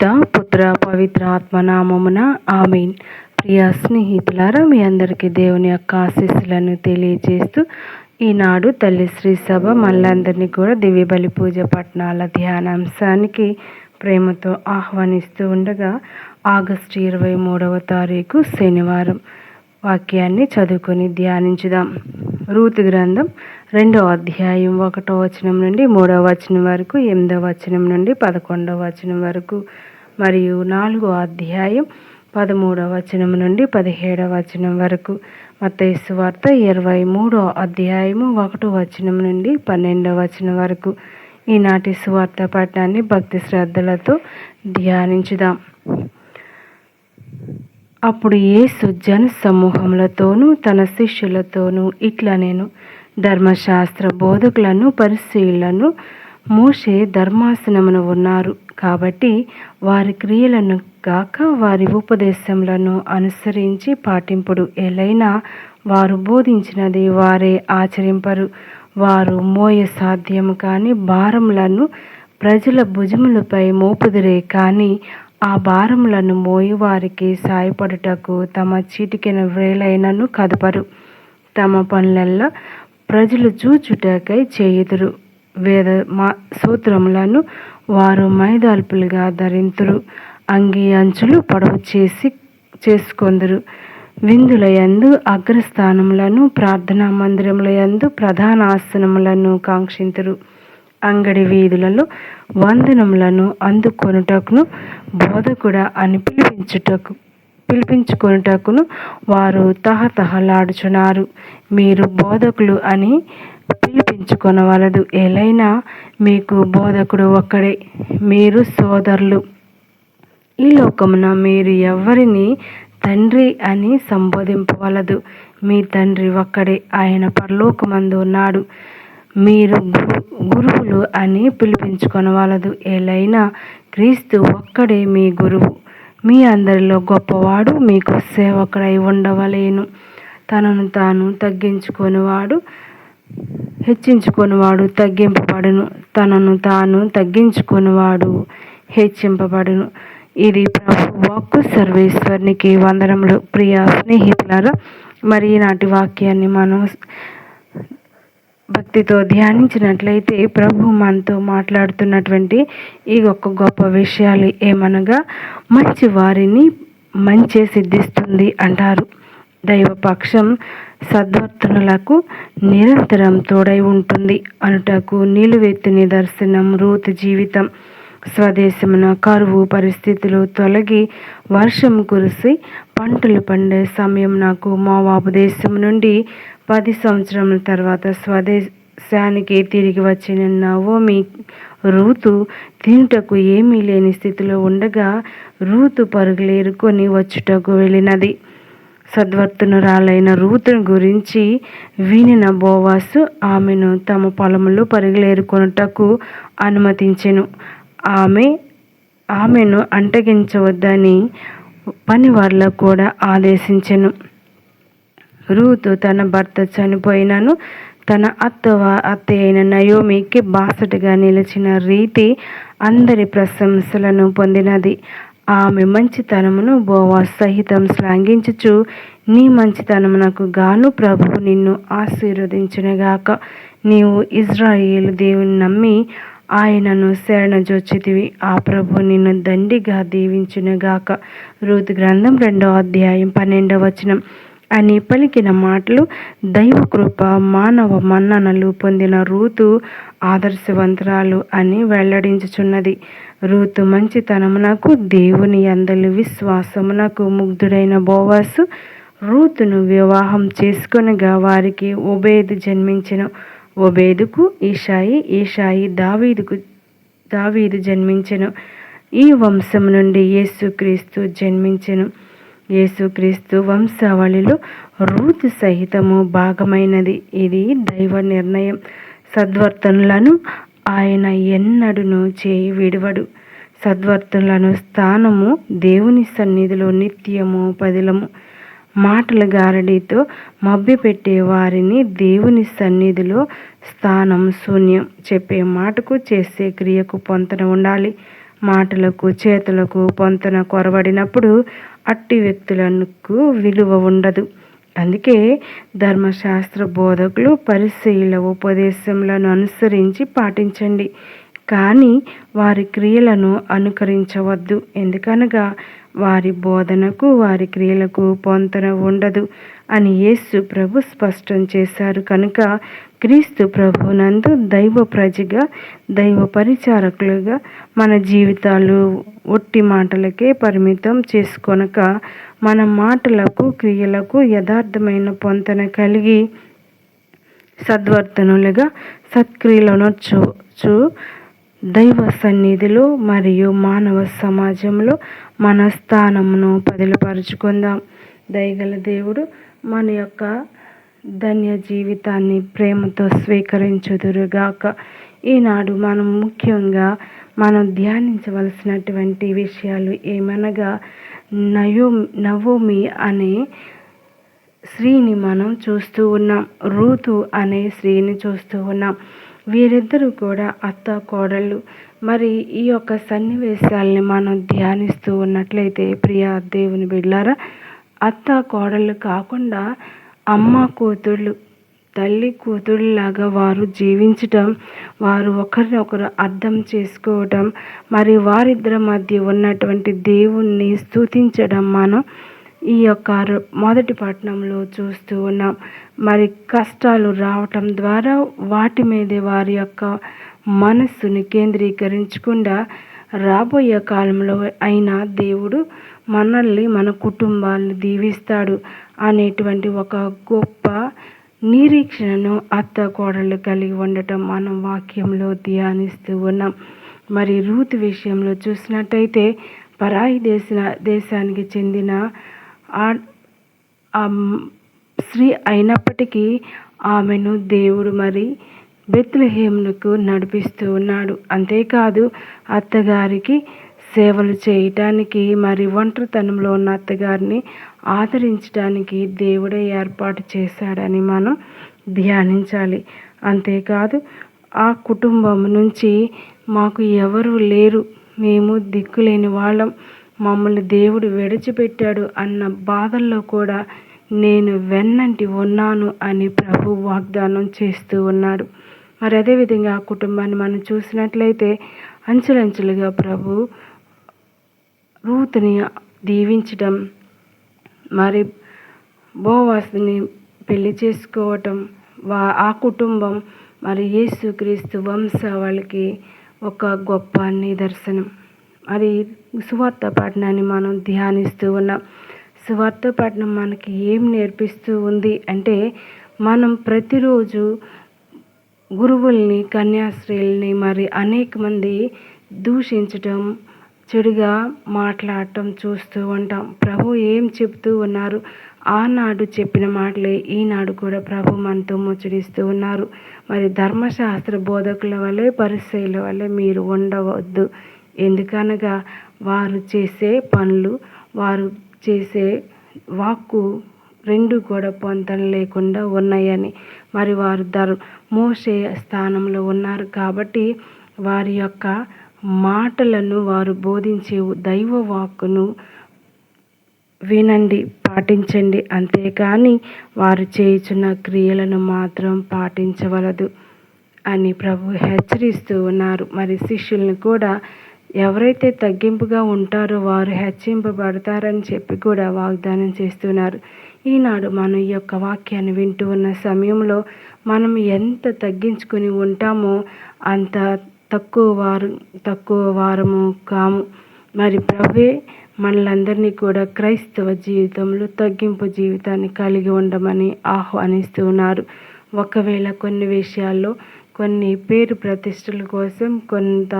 పిత పుత్ర పవిత్ర ఆత్మనామమున ఆమెన్. ప్రియ స్నేహితులారా మీ అందరికీ దేవుని యొక్క ఆశీస్సులను తెలియజేస్తూ ఈనాడు తల్లి శ్రీ సభ మళ్ళందరినీ కూడా దివ్య బలి పూజ పట్టణాల ధ్యానాంశానికి ప్రేమతో ఆహ్వానిస్తూ ఉండగా ఆగస్టు ఇరవై మూడవ తారీఖు శనివారం. వాక్యాన్ని చదువుకొని ధ్యానించుదాం. రూతు గ్రంథం రెండవ అధ్యాయం ఒకటో వచనం నుండి మూడవ వచనం వరకు ఎనిమిదో వచనం నుండి పదకొండవ వచనం వరకు మరియు నాలుగో అధ్యాయం పదమూడవ వచనం నుండి పదిహేడవ వచనం వరకు మత్తైసు వార్త ఇరవై మూడో అధ్యాయము ఒకటో వచనం నుండి పన్నెండవ వచనం వరకు. ఈనాటి సువార్త పట్టణాన్ని భక్తి శ్రద్ధలతో ధ్యానించుదాం. అప్పుడు యేసు జన సమూహములతోనూ తన శిష్యులతోనూ ఇట్లా నేను ధర్మశాస్త్ర బోధకులను పరిశీలను మోషే ధర్మాసనమును ఉన్నారు. కాబట్టి వారి క్రియలను గాక వారి ఉపదేశములను అనుసరించి పాటింపుడు. ఎలైనా వారు బోధించినది వారే ఆచరింపరు. వారు మోయ సాధ్యము కాని భారములను ప్రజల భుజములపై మోపుదిరే కానీ ఆ భారములను మోయి వారికి సాయపడుటకు తమ చీటికిన వేలైనను కదపరు. తమ పనులల్లో ప్రజలు చూచుటకై చేయుదురు. వేద మా సూత్రములను వారు మైదాల్పులుగా ధరింతురు. అంగి అంచులు పొడవు చేసి చేసుకొందురు. విందుల యందు అగ్రస్థానములను ప్రార్థనా మందిరముల యందు ప్రధాన ఆసనములను కాంక్షింతురు. అంగడి వీధులలో వందనములను అందుకొనుటకును బోధకుడ అని పిలిపించుటకు పిలిపించుకొనుటకును వారు తహతహలాడుచున్నారు. మీరు బోధకులు అని పిలిపించుకొనవలదు. ఎలైనా మీకు బోధకుడు ఒక్కడే. మీరు సోదరులు. ఈ లోకమున మీరు ఎవరిని తండ్రి అని సంబోధింపవలదు. మీ తండ్రి ఒక్కడే ఆయన పరలోకమందు ఉన్నాడు. మీరు గురువులు అని పిలిపించుకొనవలదు. ఎలైనా క్రీస్తు ఒక్కడే మీ గురువు. మీ అందరిలో గొప్పవాడు మీకు సేవకుడై ఉండవలేను. తనను తాను తగ్గించుకొనివాడు హెచ్చించుకొనివాడు తగ్గింపబడును. తనను తాను తగ్గించుకొనివాడు హెచ్చింపబడును. ఇది ప్రభు వాక్కు సర్వేశ్వరునికి వందనములు. ప్రియ స్నేహితులారా మరి నాటి వాక్యాన్ని మనం భక్తితో ధ్యానించినట్లయితే ప్రభు మనతో మాట్లాడుతున్నటువంటి ఈ ఒక్క గొప్ప విషయాలు ఏమనగా మంచి వారిని మంచి సిద్ధిస్తుంది అంటారు. దైవపక్షం సద్వర్తనులకు నిరంతరం తోడై ఉంటుంది. అనుటకు నిలువెత్తి నిదర్శనం రూతు జీవితం స్వదేశమున కరువు పరిస్థితులు తొలగి వర్షం కురిసి పంటలు పండే సమయం నాకు మోవాబు దేశం నుండి పది సంవత్సరముల తర్వాత స్వదేశానికి తిరిగి వచ్చిన నవోమి రూతు తినుటకు ఏమీ లేని స్థితిలో ఉండగా రూతు పరుగులేరుకొని వచ్చుటకు వెళ్ళినది. సద్వర్తనురాలైన రూతును గురించి వినిన బోవాసు ఆమెను తమ పొలంలో పరుగులేరుకొనుటకు అనుమతించెను. ఆమె ఆమెను అంటగించవద్దని పని కూడా ఆదేశించెను. రూతు తన భర్త చనిపోయినను తన అత్త అత్తయ్య అయిన నయోమికి బాసటగా నిలిచిన రీతి అందరి ప్రశంసలను పొందినది. ఆమె మంచితనమును బోవా సహితం శ్లాఘించుచు నీ మంచితనమునకు గాను ప్రభు నిన్ను ఆశీర్వదించునుగాక. నీవు ఇజ్రాయేల్ దేవుని నమ్మి ఆయనను శరణజొచ్చితివి ఆ ప్రభు నిన్ను దండిగా దీవించునుగాక. రూతు గ్రంథం రెండవ అధ్యాయం పన్నెండవ వచనం. అని పలికిన మాటలు దైవకృప మానవ మన్ననలు పొందిన రూతు ఆదర్శవంతురాలు అని వెల్లడించుచున్నది. రూతు మంచితనమునకు దేవుని అందలు విశ్వాసమునకు ముగ్ధుడైన బోవాసు రూతును వివాహం చేసుకొనగా వారికి ఒబేదు జన్మించిన. ఒబేదుకు ఈషాయి ఈషాయి దావీదుకు దావీదు జన్మించెను. ఈ వంశం నుండి యేసుక్రీస్తు జన్మించెను. యేసుక్రీస్తు వంశావళిలో రూతు సహితము భాగమైనది. ఇది దైవ నిర్ణయం. సద్వర్తనులను ఆయన ఎన్నడును చేయి విడవడు. సద్వర్తనులను స్థానము దేవుని సన్నిధిలో నిత్యము పదిలము. మాటల గారడితో మభ్యపెట్టే వారిని దేవుని సన్నిధిలో స్థానం శూన్యం. చెప్పే మాటకు చేసే క్రియకు పొంతన ఉండాలి. మాటలకు చేతులకు పొంతన కొరబడినప్పుడు అట్టి వ్యక్తులకు విలువ ఉండదు. అందుకే ధర్మశాస్త్ర బోధకులు పరిశీల ఉపదేశములను అనుసరించి పాటించండి. కానీ వారి క్రియలను అనుకరించవద్దు. ఎందుకనగా వారి బోధనకు వారి క్రియలకు పొంతన ఉండదు అని యేసు ప్రభు స్పష్టం చేశారు. కనుక క్రీస్తు ప్రభునందు దైవ ప్రజగా దైవ పరిచారకులుగా మన జీవితాలు ఒట్టి మాటలకే పరిమితం చేసుకొనక మన మాటలకు క్రియలకు యథార్థమైన పొంతన కలిగి సద్వర్తనులుగా సత్క్రియలను చూ దైవ సన్నిధిలో మరియు మానవ సమాజంలో మన స్థానమును పదిలపరుచుకుందాం. దయగల దేవుడు మన యొక్క ధన్య జీవితాన్ని ప్రేమతో స్వీకరించుదురుగాక. ఈనాడు మనం ముఖ్యంగా మనం ధ్యానించవలసినటువంటి విషయాలు ఏమనగా నయో నవోమి అనే స్త్రీని మనం చూస్తూ ఉన్నాం. రూతు అనే స్త్రీని చూస్తూ ఉన్నాం. వీరిద్దరూ కూడా అత్త కోడళ్ళు. మరి ఈ యొక్క సన్నివేశాలని మనం ధ్యానిస్తూ ఉన్నట్లయితే ప్రియా దేవుని బిడ్లారా అత్త కోడళ్ళు కాకుండా అమ్మ కూతుళ్ళు తల్లి కూతుళ్ళలాగా వారు జీవించటం వారు ఒకరినొకరు అర్థం చేసుకోవటం మరి వారిద్దరి మధ్య ఉన్నటువంటి దేవుణ్ణి స్థుతించడం మనం ఈ యొక్క మొదటి పట్టణంలో చూస్తూ ఉన్నాం. మరి కష్టాలు రావటం ద్వారా వాటి మీదే వారి యొక్క మనస్సుని కేంద్రీకరించకుండా రాబోయే కాలంలో అయినా దేవుడు మనల్ని మన కుటుంబాలను దీవిస్తాడు. అనేటువంటి ఒక గొప్ప నిరీక్షణను అత్త కోడళ్ళు కలిగి ఉండటం మనం వాక్యంలో ధ్యానిస్తూ ఉన్నాం. మరి రూత్ విషయంలో చూసినట్టయితే పరాయి దేశ దేశానికి చెందిన స్త్రీ అయినప్పటికీ ఆమెను దేవుడు మరి బెత్లహేమునకు నడిపిస్తూ ఉన్నాడు. అంతేకాదు అత్తగారికి సేవలు చేయటానికి మరి ఒంటరితనంలో ఉన్న అత్తగారిని ఆదరించడానికి దేవుడే ఏర్పాటు చేశాడని మనం ధ్యానించాలి. అంతేకాదు ఆ కుటుంబం నుంచి మాకు ఎవరు లేరు. మేము దిక్కులేని వాళ్ళం. మమ్మల్ని దేవుడు విడిచిపెట్టాడు అన్న బాధల్లో కూడా నేను వెన్నంటి ఉన్నాను అని ప్రభు వాగ్దానం చేస్తూ ఉన్నాడు. మరి అదేవిధంగా ఆ కుటుంబాన్ని మనం చూసినట్లయితే అంచులంచులుగా ప్రభు రూత్ని దీవించడం మరి బోవాస్ని పెళ్ళి చేసుకోవటం వా ఆ కుటుంబం మరి యేసుక్రీస్తు వంశావళికి ఒక గొప్ప నిదర్శనం. మరి సువార్త పట్టణాన్ని మనం ధ్యానిస్తూ ఉన్నాం. సువార్త పట్టణం మనకి ఏం నేర్పిస్తూ ఉంది అంటే మనం ప్రతిరోజు గురువుల్ని కన్యాశ్రీల్ని మరి అనేక మంది దూషించటం చెడుగా మాట్లాడటం చూస్తూ ఉంటాం. ప్రభు ఏం చెప్తూ ఉన్నారు? ఆనాడు చెప్పిన మాటలే ఈనాడు కూడా ప్రభు మనతో ముచ్చరిస్తూ ఉన్నారు. మరి ధర్మశాస్త్ర బోధకుల వల్లే పరిశైల వల్లే మీరు ఉండవద్దు. ఎందుకనగా వారు చేసే పనులు వారు చేసే వాక్కు రెండు కూడా పొంతన లేకుండా ఉన్నాయని. మరి వారు ధర్ మోసే స్థానంలో ఉన్నారు కాబట్టి వారి యొక్క మాటలను వారు బోధించే దైవవాక్కును వినండి పాటించండి. అంతేకాని వారు చేయుచున్న క్రియలను మాత్రం పాటించవలదు అని ప్రభు హెచ్చరిస్తూ ఉన్నారు. మరి శిష్యుల్ని కూడా ఎవరైతే తగ్గింపుగా ఉంటారో వారు హెచ్చింపబడతారని చెప్పి కూడా వాగ్దానం చేస్తున్నారు. ఈనాడు మనం ఈ యొక్క వాక్యాన్ని వింటూ ఉన్న సమయంలో మనం ఎంత తగ్గించుకొని ఉంటామో అంత తక్కువ వారు తక్కువ వారము కాము. మరి ప్రభే మనలందరినీ కూడా క్రైస్తవ జీవితంలో తగ్గింపు జీవితాన్ని కలిగి ఉండమని ఆహ్వానిస్తూ ఉన్నారు ఒకవేళ కొన్ని విషయాల్లో కొన్ని పేరు ప్రతిష్టల కోసం కొంత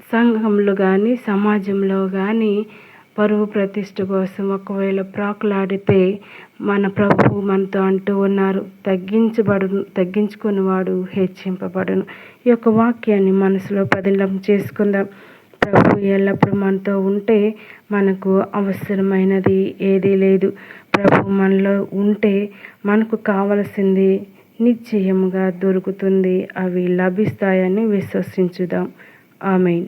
సంఘంలో కానీ సమాజంలో కానీ పరువు ప్రతిష్ట కోసం ఒకవేళ ప్రాకులాడితే మన ప్రభు మనతో అంటూ ఉన్నారు. తగ్గించబడు తగ్గించుకున్నవాడు హెచ్చింపబడును. ఈ యొక్క వాక్యాన్ని మనసులో పదిలం చేసుకుందాం. ప్రభు ఎల్లప్పుడూ మనతో ఉంటే మనకు అవసరమైనది ఏదీ లేదు. ప్రభు మనలో ఉంటే మనకు కావలసింది నిశ్చయముగా దొరుకుతుంది. అవి లభిస్తాయని విశ్వసించుదాం. ఆమెన్.